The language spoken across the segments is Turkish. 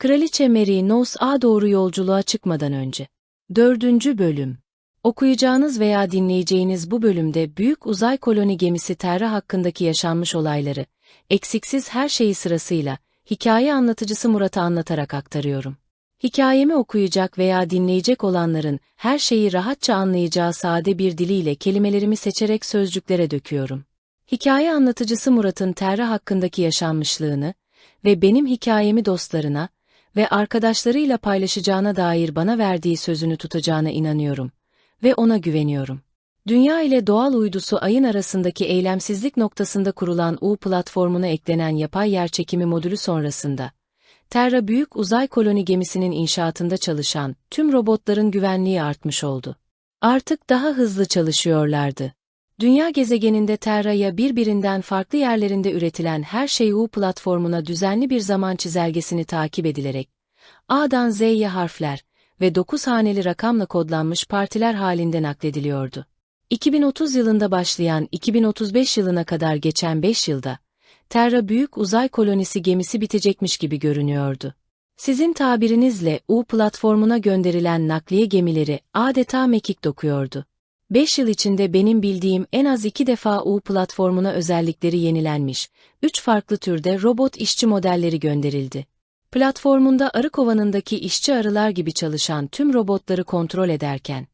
Kraliçe Mary Nos-a doğru yolculuğa çıkmadan önce. Dördüncü Bölüm Okuyacağınız veya dinleyeceğiniz bu bölümde büyük uzay koloni gemisi Terra hakkındaki yaşanmış olayları, eksiksiz her şeyi sırasıyla, hikaye anlatıcısı Murat'a anlatarak aktarıyorum. Hikayemi okuyacak veya dinleyecek olanların her şeyi rahatça anlayacağı sade bir diliyle kelimelerimi seçerek sözcüklere döküyorum. Hikaye anlatıcısı Murat'ın Terra hakkındaki yaşanmışlığını ve benim hikayemi dostlarına ve arkadaşlarıyla paylaşacağına dair bana verdiği sözünü tutacağına inanıyorum ve ona güveniyorum. Dünya ile doğal uydusu ayın arasındaki eylemsizlik noktasında kurulan U platformuna eklenen yapay yerçekimi modülü sonrasında, Terra büyük uzay koloni gemisinin inşaatında çalışan tüm robotların güvenliği artmış oldu. Artık daha hızlı çalışıyorlardı. Dünya gezegeninde Terra'ya birbirinden farklı yerlerinde üretilen her şey U platformuna düzenli bir zaman çizelgesini takip edilerek, A'dan Z'ye harfler ve 9 haneli rakamla kodlanmış partiler halinde naklediliyordu. 2030 yılında başlayan 2035 yılına kadar geçen 5 yılda, Terra büyük uzay kolonisi gemisi bitecekmiş gibi görünüyordu. Sizin tabirinizle U platformuna gönderilen nakliye gemileri adeta mekik dokuyordu. 5 yıl içinde benim bildiğim en az iki defa U platformuna özellikleri yenilenmiş, 3 farklı türde robot işçi modelleri gönderildi. Platformunda arı kovanındaki işçi arılar gibi çalışan tüm robotları kontrol ederken,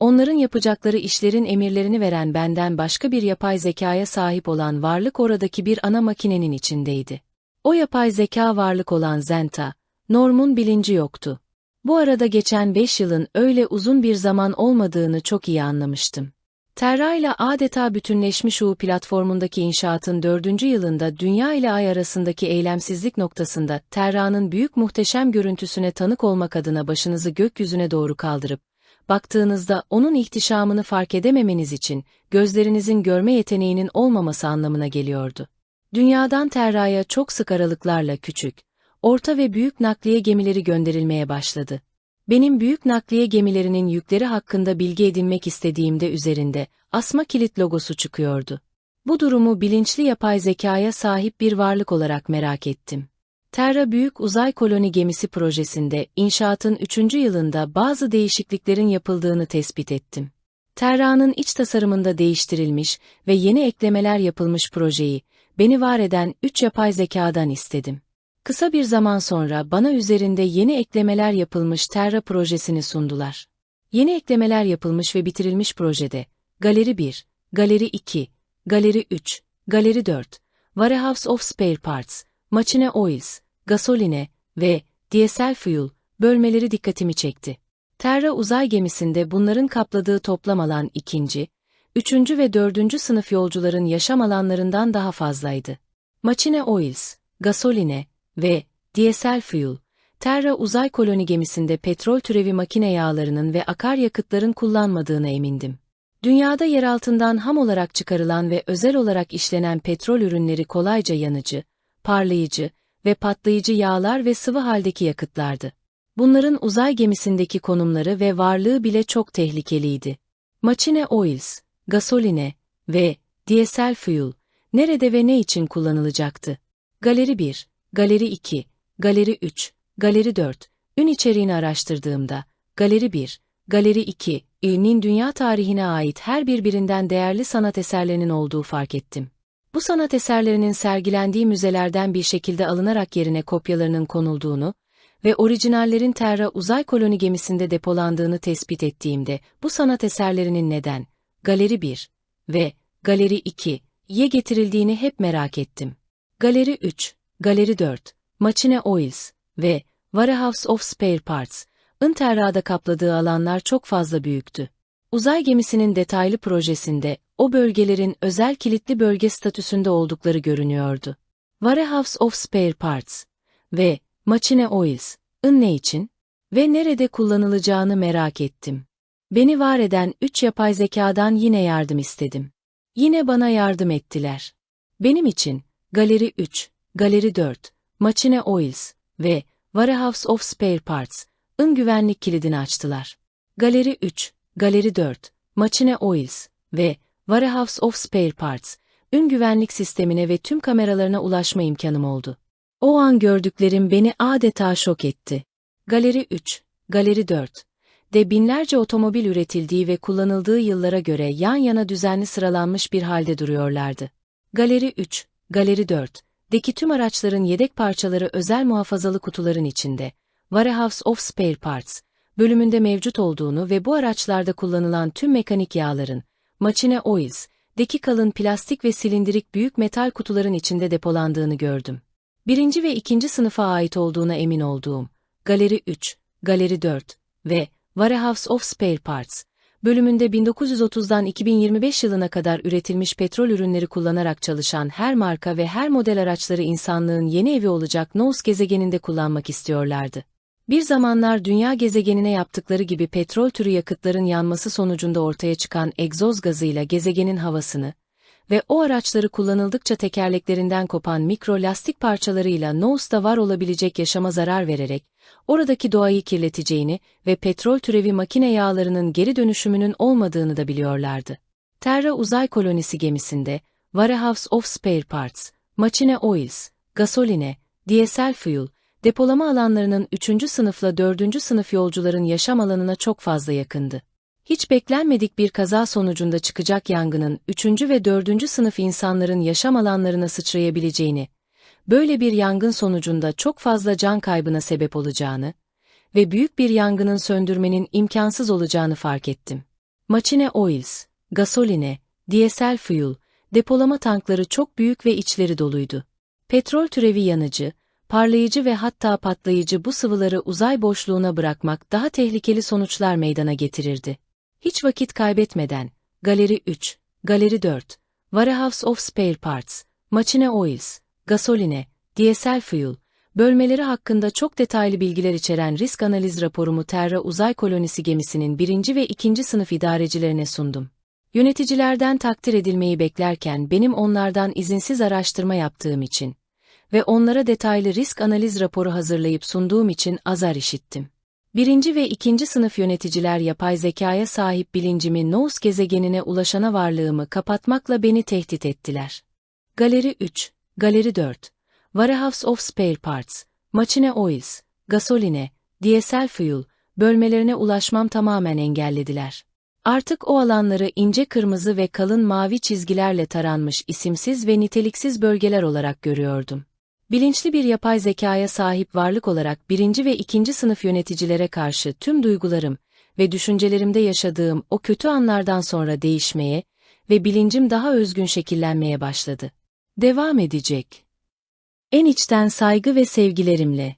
onların yapacakları işlerin emirlerini veren benden başka bir yapay zekaya sahip olan varlık oradaki bir ana makinenin içindeydi. O yapay zeka varlık olan Zenta, Norm'un bilinci yoktu. Bu arada geçen beş yılın öyle uzun bir zaman olmadığını çok iyi anlamıştım. Terra ile adeta bütünleşmiş U platformundaki inşaatın dördüncü yılında Dünya ile Ay arasındaki eylemsizlik noktasında Terra'nın büyük muhteşem görüntüsüne tanık olmak adına başınızı gökyüzüne doğru kaldırıp, baktığınızda onun ihtişamını fark edememeniz için gözlerinizin görme yeteneğinin olmaması anlamına geliyordu. Dünyadan Terra'ya çok sık aralıklarla küçük, orta ve büyük nakliye gemileri gönderilmeye başladı. Benim büyük nakliye gemilerinin yükleri hakkında bilgi edinmek istediğimde üzerinde asma kilit logosu çıkıyordu. Bu durumu bilinçli yapay zekaya sahip bir varlık olarak merak ettim. Terra Büyük Uzay Koloni Gemisi projesinde inşaatın 3. yılında bazı değişikliklerin yapıldığını tespit ettim. Terra'nın iç tasarımında değiştirilmiş ve yeni eklemeler yapılmış projeyi, beni var eden 3 yapay zekadan istedim. Kısa bir zaman sonra bana üzerinde yeni eklemeler yapılmış Terra projesini sundular. Yeni eklemeler yapılmış ve bitirilmiş projede, Galeri 1, Galeri 2, Galeri 3, Galeri 4, Warehouse of Spare Parts, Machine Oils, Gasoline ve DSL Fuel bölmeleri dikkatimi çekti. Terra uzay gemisinde bunların kapladığı toplam alan ikinci, üçüncü ve dördüncü sınıf yolcuların yaşam alanlarından daha fazlaydı. Machine Oils, Gasoline, ve DSL Fuel, Terra uzay koloni gemisinde petrol türevi makine yağlarının ve akaryakıtların kullanmadığına emindim. Dünyada yer altından ham olarak çıkarılan ve özel olarak işlenen petrol ürünleri kolayca yanıcı, parlayıcı ve patlayıcı yağlar ve sıvı haldeki yakıtlardı. Bunların uzay gemisindeki konumları ve varlığı bile çok tehlikeliydi. Machine Oils, gasoline ve DSL Fuel, nerede ve ne için kullanılacaktı? Galeri 1 Galeri 2, Galeri 3, Galeri 4, ün içeriğini araştırdığımda, Galeri 1, Galeri 2, ünün dünya tarihine ait her birbirinden değerli sanat eserlerinin olduğu fark ettim. Bu sanat eserlerinin sergilendiği müzelerden bir şekilde alınarak yerine kopyalarının konulduğunu ve orijinallerin Terra uzay koloni gemisinde depolandığını tespit ettiğimde bu sanat eserlerinin neden, Galeri 1 ve Galeri 2 ye getirildiğini hep merak ettim. Galeri 3, Galeri 4, Machine Oils ve Warehouse of Spare Parts, Interra'da kapladığı alanlar çok fazla büyüktü. Uzay gemisinin detaylı projesinde o bölgelerin özel kilitli bölge statüsünde oldukları görünüyordu. Warehouse of Spare Parts ve Machine Oils, ın ne için ve nerede kullanılacağını merak ettim. Beni var eden üç yapay zekadan yine yardım istedim. Yine bana yardım ettiler. Benim için, Galeri 3, Galeri 4, Machine Oils ve Warehouse of Spare Parts, ın güvenlik kilidini açtılar. Galeri 3, Galeri 4, Machine Oils ve Warehouse of Spare Parts, ün güvenlik sistemine ve tüm kameralarına ulaşma imkanım oldu. O an gördüklerim beni adeta şok etti. Galeri 3, Galeri 4 de binlerce otomobil üretildiği ve kullanıldığı yıllara göre yan yana düzenli sıralanmış bir halde duruyorlardı. Galeri 3, Galeri 4 deki tüm araçların yedek parçaları özel muhafazalı kutuların içinde, Warehouse of Spare Parts, bölümünde mevcut olduğunu ve bu araçlarda kullanılan tüm mekanik yağların, Machine Oils, deki kalın plastik ve silindirik büyük metal kutuların içinde depolandığını gördüm. Birinci ve ikinci sınıfa ait olduğuna emin olduğum, Galeri 3, Galeri 4 ve Warehouse of Spare Parts, bölümünde 1930'dan 2025 yılına kadar üretilmiş petrol ürünleri kullanarak çalışan her marka ve her model araçları insanlığın yeni evi olacak Nous gezegeninde kullanmak istiyorlardı. Bir zamanlar dünya gezegenine yaptıkları gibi petrol türü yakıtların yanması sonucunda ortaya çıkan egzoz gazıyla gezegenin havasını ve o araçları kullanıldıkça tekerleklerinden kopan mikro lastik parçalarıyla Nous'ta var olabilecek yaşama zarar vererek, oradaki doğayı kirleteceğini ve petrol türevi makine yağlarının geri dönüşümünün olmadığını da biliyorlardı. Terra uzay kolonisi gemisinde, Warehouse of Spare Parts, Machine Oils, gasoline, diesel fuel, depolama alanlarının 3. sınıfla 4. sınıf yolcuların yaşam alanına çok fazla yakındı. Hiç beklenmedik bir kaza sonucunda çıkacak yangının 3. ve 4. sınıf insanların yaşam alanlarına sıçrayabileceğini, böyle bir yangın sonucunda çok fazla can kaybına sebep olacağını ve büyük bir yangının söndürmenin imkansız olacağını fark ettim. Machine Oils, gasoline, diesel fuel, depolama tankları çok büyük ve içleri doluydu. Petrol türevi yanıcı, parlayıcı ve hatta patlayıcı bu sıvıları uzay boşluğuna bırakmak daha tehlikeli sonuçlar meydana getirirdi. Hiç vakit kaybetmeden, Galeri 3, Galeri 4, Warehouse of Spare Parts, Machine Oils, gasoline, diesel fuel, bölmeleri hakkında çok detaylı bilgiler içeren risk analiz raporumu Terra Uzay Kolonisi gemisinin birinci ve ikinci sınıf idarecilerine sundum. Yöneticilerden takdir edilmeyi beklerken benim onlardan izinsiz araştırma yaptığım için ve onlara detaylı risk analiz raporu hazırlayıp sunduğum için azar işittim. Birinci ve ikinci sınıf yöneticiler yapay zekaya sahip bilincimi Nous gezegenine ulaşana varlığımı kapatmakla beni tehdit ettiler. Galeri 3, Galeri 4, Warehouse of Spare Parts, Machine Oils, gasoline, diesel fuel, bölmelerine ulaşmam tamamen engellediler. Artık o alanları ince kırmızı ve kalın mavi çizgilerle taranmış isimsiz ve niteliksiz bölgeler olarak görüyordum. Bilinçli bir yapay zekaya sahip varlık olarak birinci ve ikinci sınıf yöneticilere karşı tüm duygularım ve düşüncelerimde yaşadığım o kötü anlardan sonra değişmeye ve bilincim daha özgün şekillenmeye başladı. Devam edecek. En içten saygı ve sevgilerimle.